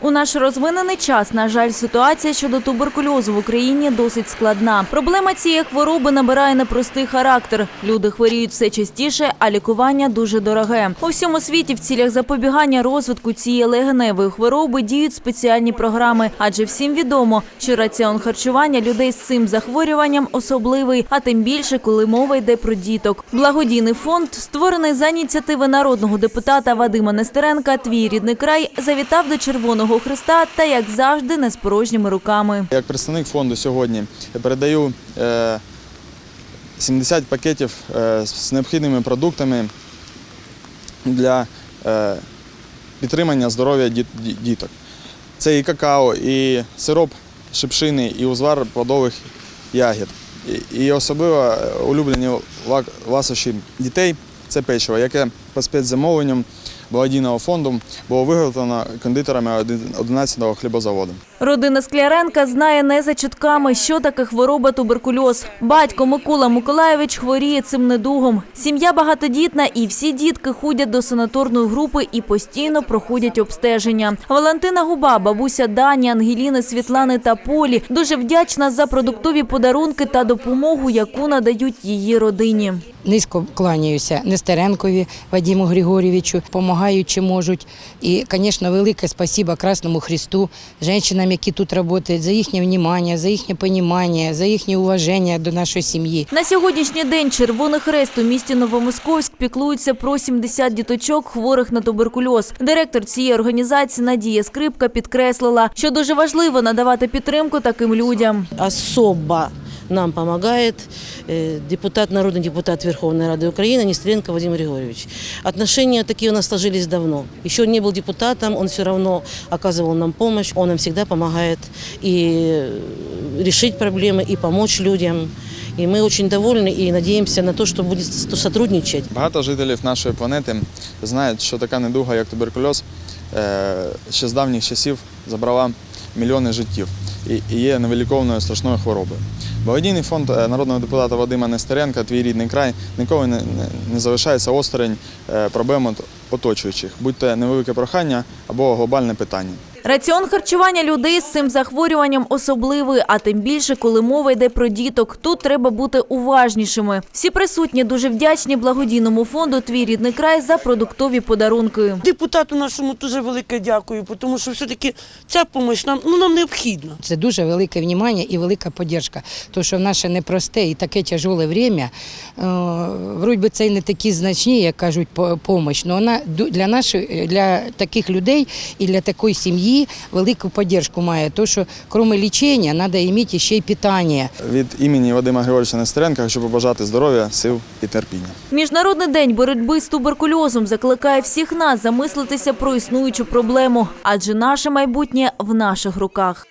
У наш розвинений час, на жаль, ситуація щодо туберкульозу в Україні досить складна. Проблема цієї хвороби набирає непростий характер. Люди хворіють все частіше, а лікування дуже дороге. У всьому світі в цілях запобігання розвитку цієї легеневої хвороби діють спеціальні програми, адже всім відомо, що раціон харчування людей з цим захворюванням особливий, а тим більше, коли мова йде про діток. Благодійний фонд, створений за ініціативи народного депутата Вадима Нестеренка, твій рідний край завітав до Червоного Христа та, як завжди, не з порожніми руками. Як представник фонду сьогодні передаю е, 70 пакетів е, з необхідними продуктами для е, підтримання здоров'я діток. Це і какао, і сироп шипшини, і узвар плодових ягід. І, особливо е, улюблені ла- ласощі дітей це печиво, яке по спецзамовленням благодійного фонду було виготовлено кондитерами 11-го хлібозаводу. Родина Скляренка знає не за чутками, що таке хвороба туберкульоз. Батько Микола Миколаєвич хворіє цим недугом. Сім'я багатодітна, і всі дітки ходять до санаторної групи і постійно проходять обстеження. Валентина Губа, бабуся Дані, Ангеліни, Світлани та Полі дуже вдячна за продуктові подарунки та допомогу, яку надають її родині. Низько кланяюся Нестеренкові Вадиму Григорьовичу, допомагають чи можуть. І, звісно, велике спасибо Красному Христу, жінкам, які тут працюють, за їхнє внимання, за їхнє розуміння, за їхнє уваження до нашої сім'ї. На сьогоднішній день Червоний Хрест у місті Новомосковськ піклується про 70 діточок хворих на туберкульоз. Директор цієї організації Надія Скрипка підкреслила, що дуже важливо надавати підтримку таким людям. особо нам помогает э, депутат, народный депутат Верховной Рады Украины Нестеренко Вадим Григорьевич. Отношения такие у нас сложились давно. Еще не был депутатом, он все равно оказывал нам помощь, он нам всегда помогает и решить проблемы, и помочь людям. И мы очень довольны и надеемся на то, что будет с- сотрудничать. Багато жителів нашої планети знають, що така недуга, як туберкульоз, е, ще з давніх часів забрала мільйони життів і і є невиліковною страшною хворобою. Благодійний фонд е, народного депутата Вадима Нестеренка, твій рідний край, ніколи не, залишається осторонь е, проблем оточуючих, будь то невелике прохання або глобальне питання. Раціон харчування людей з цим захворюванням особливий, а тим більше, коли мова йде про діток. Тут треба бути уважнішими. Всі присутні дуже вдячні благодійному фонду Твій рідний край за продуктові подарунки. Депутату нашому дуже велике дякую, тому що все-таки ця допомога нам, ну, нам необхідна. Це дуже велике внимання і велика підтримка. Тому що в наше непросте і таке тяжеле время, е, вроді би це й не такі значні, як кажуть, допомога, але вона ду- для нашої, для таких людей і для такої сім'ї велику підтримку має. Тому що крім лічення, треба мати ще й питання. Від імені Вадима Григоровича Нестеренка хочу побажати здоров'я, сил і терпіння. Міжнародний день боротьби з туберкульозом закликає всіх нас замислитися про існуючу проблему, адже наше майбутнє в наших руках.